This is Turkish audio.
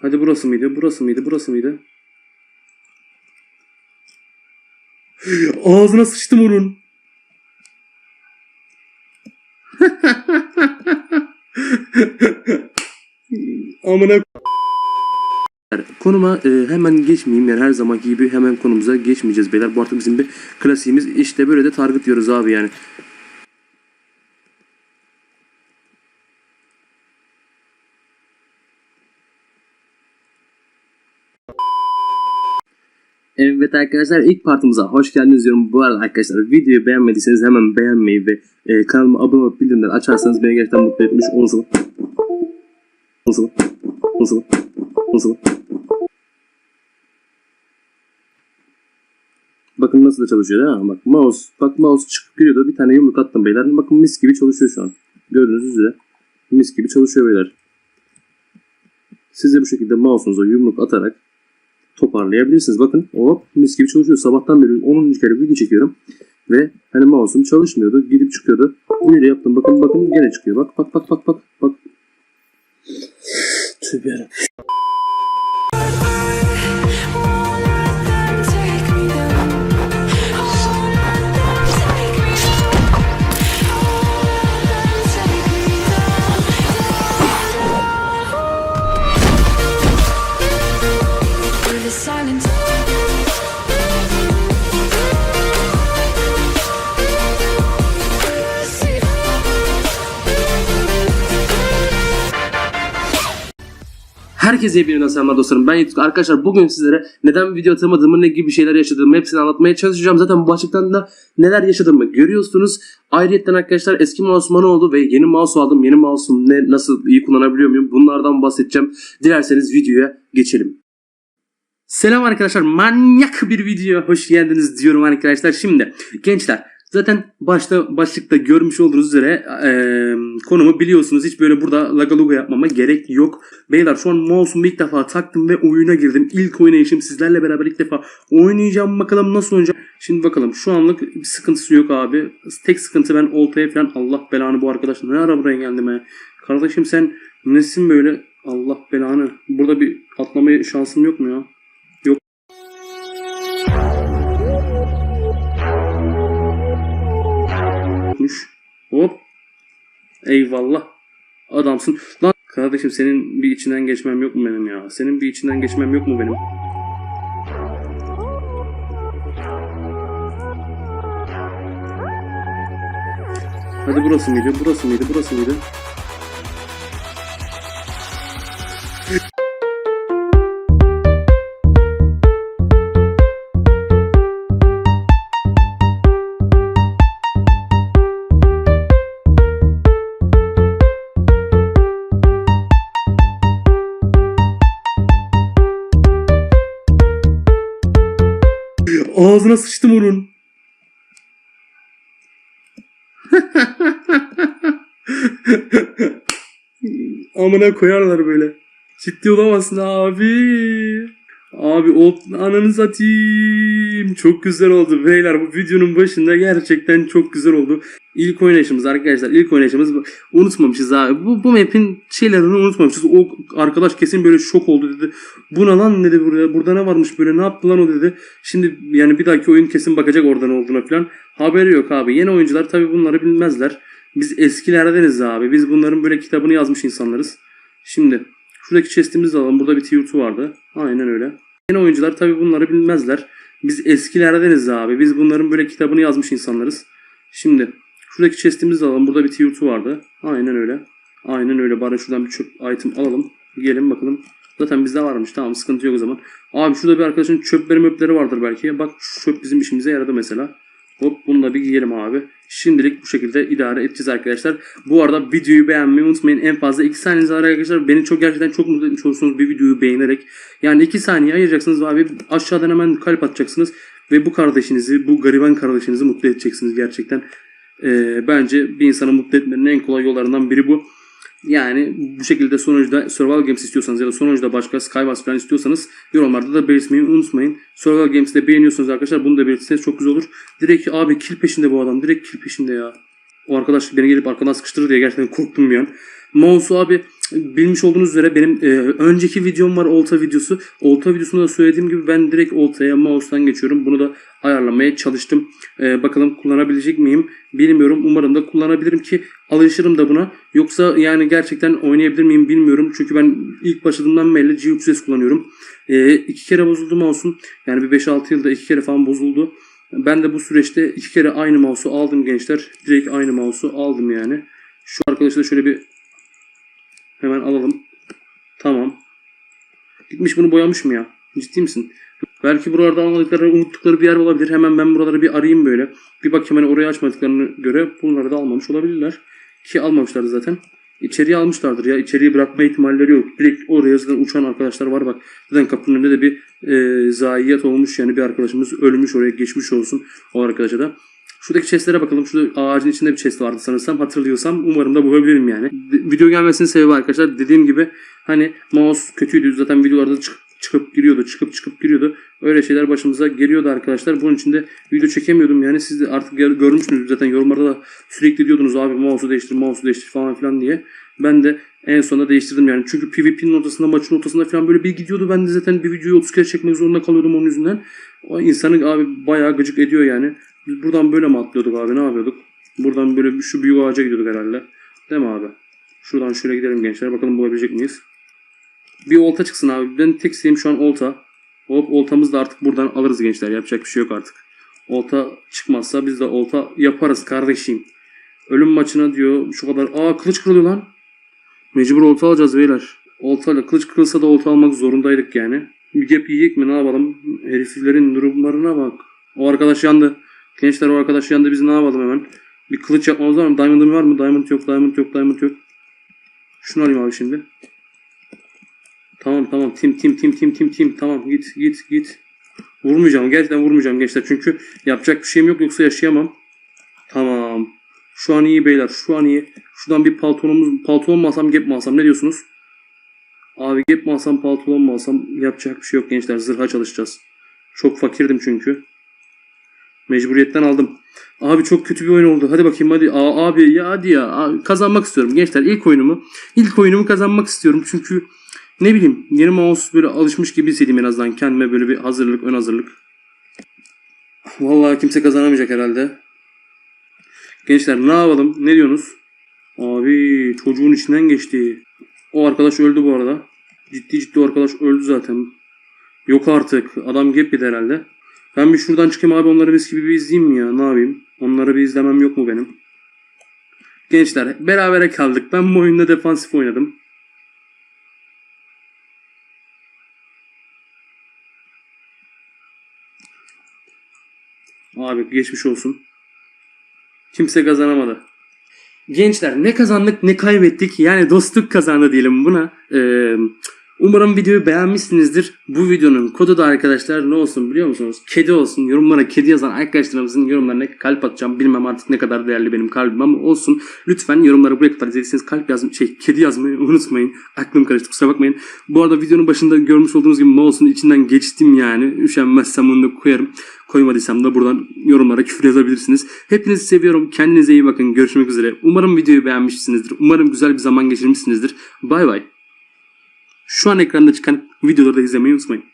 Hadi burası mıydı? Burası mıydı? Burası mıydı? Ağzına sıçtım onun. Amına Konuma e, hemen geçmeyeyim yani her zamanki gibi hemen konumuza geçmeyeceğiz beyler. Bu artık bizim bir klasiğimiz. İşte böyle de target diyoruz abi yani. Evet arkadaşlar ilk partımıza hoş geldiniz diyorum. Bu arada arkadaşlar videoyu beğenmediyseniz hemen beğenmeyi ve e, kanalıma abone olup bildirimleri açarsanız beni gerçekten mutlu etmiş olursunuz. Nasıl? Nasıl? Nasıl? Bakın nasıl da çalışıyor değil mi? Bak mouse, bak mouse çıkıp giriyordu. Bir tane yumruk attım beyler. Bakın mis gibi çalışıyor şu an. Gördüğünüz üzere. Mis gibi çalışıyor beyler. Siz de bu şekilde mouse'unuza yumruk atarak toparlayabilirsiniz. Bakın hop mis gibi çalışıyor. Sabahtan beri 10. kere video çekiyorum. Ve hani mouse'um çalışmıyordu. Gidip çıkıyordu. Da yaptım. Bakın bakın gene çıkıyor. Bak bak bak bak bak. bak. Tövbe Herkese birbirinden selamlar dostlarım. Ben Yiğit. Arkadaşlar bugün sizlere neden video atamadığımı, ne gibi şeyler yaşadığımı hepsini anlatmaya çalışacağım. Zaten bu başlıktan da neler yaşadığımı görüyorsunuz. Ayrıca arkadaşlar eski mouse'um ne oldu ve yeni mouse aldım. Yeni mouse'um ne, nasıl iyi kullanabiliyor muyum? Bunlardan bahsedeceğim. Dilerseniz videoya geçelim. Selam arkadaşlar. Manyak bir video. Hoş geldiniz diyorum arkadaşlar. Şimdi gençler Zaten başta başlıkta görmüş olduğunuz üzere eee, konumu biliyorsunuz. Hiç böyle burada lagaluga yapmama gerek yok. Beyler şu an mouse'umu ilk defa taktım ve oyuna girdim. İlk oynayışım sizlerle beraber ilk defa oynayacağım. Bakalım nasıl oynayacağım. Şimdi bakalım şu anlık bir sıkıntısı yok abi. Tek sıkıntı ben oltaya falan Allah belanı bu arkadaş ne ara buraya geldim ya. Kardeşim sen nesin böyle Allah belanı. Burada bir atlamaya şansım yok mu ya? Yokmuş. Hop. Eyvallah. Adamsın. Lan kardeşim senin bir içinden geçmem yok mu benim ya? Senin bir içinden geçmem yok mu benim? Hadi burası mıydı? Burası mıydı? Burası mıydı? Ağzına sıçtım onun. Amına koyarlar böyle. Ciddi olamazsın abi. Abi o ananı satayım. Çok güzel oldu beyler. Bu videonun başında gerçekten çok güzel oldu. İlk oynayışımız arkadaşlar. ilk oynayışımız. Unutmamışız abi. Bu, bu map'in şeylerini unutmamışız. O arkadaş kesin böyle şok oldu dedi. Bu ne lan dedi burada. Burada ne varmış böyle ne yaptı lan o dedi. Şimdi yani bir dahaki oyun kesin bakacak oradan olduğuna falan. Haberi yok abi. Yeni oyuncular tabi bunları bilmezler. Biz eskilerdeniz abi. Biz bunların böyle kitabını yazmış insanlarız. Şimdi şuradaki chest'imizi alalım. Burada bir tier 2 vardı. Aynen öyle. Yeni oyuncular tabi bunları bilmezler. Biz eskilerdeniz abi. Biz bunların böyle kitabını yazmış insanlarız. Şimdi şuradaki chest'imizi alalım. Burada bir 2 vardı. Aynen öyle. Aynen öyle. Bari şuradan bir çöp item alalım. Gelin bakalım. Zaten bizde varmış. Tamam sıkıntı yok o zaman. Abi şurada bir arkadaşın çöpleri möpleri vardır belki. Bak çöp bizim işimize yaradı mesela. Hop bunu da bir giyelim abi. Şimdilik bu şekilde idare edeceğiz arkadaşlar. Bu arada videoyu beğenmeyi unutmayın. En fazla 2 saniyeniz var arkadaşlar. Beni çok gerçekten çok mutlu etmiş olursunuz bir videoyu beğenerek. Yani 2 saniye ayıracaksınız abi. Aşağıdan hemen kalp atacaksınız. Ve bu kardeşinizi, bu gariban kardeşinizi mutlu edeceksiniz gerçekten. Ee, bence bir insanı mutlu etmenin en kolay yollarından biri bu. Yani bu şekilde sonuçta Survival Games istiyorsanız ya da sonuçta başka Skywars falan istiyorsanız yorumlarda da belirtmeyi unutmayın. Survival Games'te beğeniyorsanız arkadaşlar bunu da belirtirseniz çok güzel olur. Direkt abi kill peşinde bu adam. Direkt kill peşinde ya. O arkadaş beni gelip arkadan sıkıştırır diye gerçekten korktum bir an. Mouse'u abi bilmiş olduğunuz üzere benim e, önceki videom var olta videosu. Olta videosunda da söylediğim gibi ben direkt oltaya mouse'tan geçiyorum. Bunu da ayarlamaya çalıştım. E, bakalım kullanabilecek miyim bilmiyorum. Umarım da kullanabilirim ki alışırım da buna. Yoksa yani gerçekten oynayabilir miyim bilmiyorum. Çünkü ben ilk başladığımdan beri G3S kullanıyorum. E, iki kere bozuldu mouse'um. Yani bir 5-6 yılda iki kere falan bozuldu. Ben de bu süreçte iki kere aynı mouse'u aldım gençler. Direkt aynı mouse'u aldım yani. Şu arkadaşı da şöyle bir hemen alalım. Tamam. Gitmiş bunu boyamış mı ya? Ciddi misin? Belki buralarda almadıkları, unuttukları bir yer olabilir. Hemen ben buraları bir arayayım böyle. Bir bakayım hani oraya açmadıklarını göre bunları da almamış olabilirler. Ki almamışlardı zaten. İçeriye almışlardır ya. İçeriye bırakma ihtimalleri yok. Direkt oraya zaten uçan arkadaşlar var bak. Zaten kapının önünde de bir e, zayiat olmuş yani bir arkadaşımız ölmüş oraya geçmiş olsun o arkadaşa da. Şuradaki chestlere bakalım. Şurada ağacın içinde bir chest vardı sanırsam. Hatırlıyorsam umarım da bulabilirim yani. De- video gelmesinin sebebi arkadaşlar dediğim gibi hani mouse kötüydü. Zaten videolarda çık- çıkıp giriyordu. Çıkıp çıkıp giriyordu. Öyle şeyler başımıza geliyordu arkadaşlar. Bunun için de video çekemiyordum yani. Siz de artık gör- görmüşsünüz zaten yorumlarda da sürekli diyordunuz abi mouse'u değiştir, mouse'u değiştir falan filan diye. Ben de en sonunda değiştirdim yani. Çünkü PvP'nin ortasında, maçın ortasında falan böyle bir gidiyordu. Ben de zaten bir videoyu 30 kere çekmek zorunda kalıyordum onun yüzünden. O insanı abi bayağı gıcık ediyor yani. Biz buradan böyle mi atlıyorduk abi ne yapıyorduk? Buradan böyle şu büyük ağaca gidiyorduk herhalde. Değil mi abi? Şuradan şöyle gidelim gençler. Bakalım bulabilecek miyiz? Bir olta çıksın abi. Ben tek isteğim şu an olta. Hop oltamızı da artık buradan alırız gençler. Yapacak bir şey yok artık. Olta çıkmazsa biz de olta yaparız kardeşim. Ölüm maçına diyor şu kadar. Aa kılıç kırılıyor lan. Mecbur olta alacağız beyler. Oltayla kılıç kırılsa da olta almak zorundaydık yani. Gap yiyecek mi ne yapalım? Heriflerin durumlarına bak. O arkadaş yandı. Gençler o arkadaş yandı biz ne yapalım hemen? Bir kılıç yapmamız var mı? Diamond'ım var mı? Diamond yok, diamond yok, diamond yok. Şunu alayım abi şimdi. Tamam tamam tim tim tim tim tim tim tamam git git git. Vurmayacağım gerçekten vurmayacağım gençler çünkü yapacak bir şeyim yok yoksa yaşayamam. Tamam. Şu an iyi beyler şu an iyi. Şuradan bir paltonumuz palton mu alsam gap mi alsam ne diyorsunuz? Abi gap mi alsam pantolon mu alsam yapacak bir şey yok gençler zırha çalışacağız. Çok fakirdim çünkü. Mecburiyetten aldım. Abi çok kötü bir oyun oldu. Hadi bakayım hadi. Aa, abi ya hadi ya. Aa, kazanmak istiyorum gençler. ilk oyunumu. ilk oyunumu kazanmak istiyorum. Çünkü ne bileyim yeni mouse böyle alışmış gibi hissedeyim en azından. Kendime böyle bir hazırlık, ön hazırlık. Vallahi kimse kazanamayacak herhalde. Gençler ne yapalım? Ne diyorsunuz? Abi çocuğun içinden geçti. O arkadaş öldü bu arada. Ciddi ciddi arkadaş öldü zaten. Yok artık. Adam yedi herhalde. Ben bir şuradan çıkayım abi onları mis gibi bir izleyeyim mi ya? Ne yapayım? Onları bir izlemem yok mu benim? Gençler berabere kaldık. Ben bu oyunda defansif oynadım. Abi geçmiş olsun. Kimse kazanamadı. Gençler ne kazandık ne kaybettik. Yani dostluk kazandı diyelim buna. Ee, umarım videoyu beğenmişsinizdir. Bu videonun kodu da arkadaşlar ne olsun biliyor musunuz? Kedi olsun. Yorumlara kedi yazan arkadaşlarımızın yorumlarına kalp atacağım. Bilmem artık ne kadar değerli benim kalbim ama olsun. Lütfen yorumlara buraya kadar izlediyseniz kalp yazmayı, şey kedi yazmayı unutmayın. Aklım karıştı kusura bakmayın. Bu arada videonun başında görmüş olduğunuz gibi mouse'un içinden geçtim yani. Üşenmezsem onu da koyarım. Koymadıysam da buradan yorumlara küfür yazabilirsiniz. Hepinizi seviyorum. Kendinize iyi bakın. Görüşmek üzere. Umarım videoyu beğenmişsinizdir. Umarım güzel bir zaman geçirmişsinizdir. Bay bay. Şu an ekranda çıkan videoları da izlemeyi unutmayın.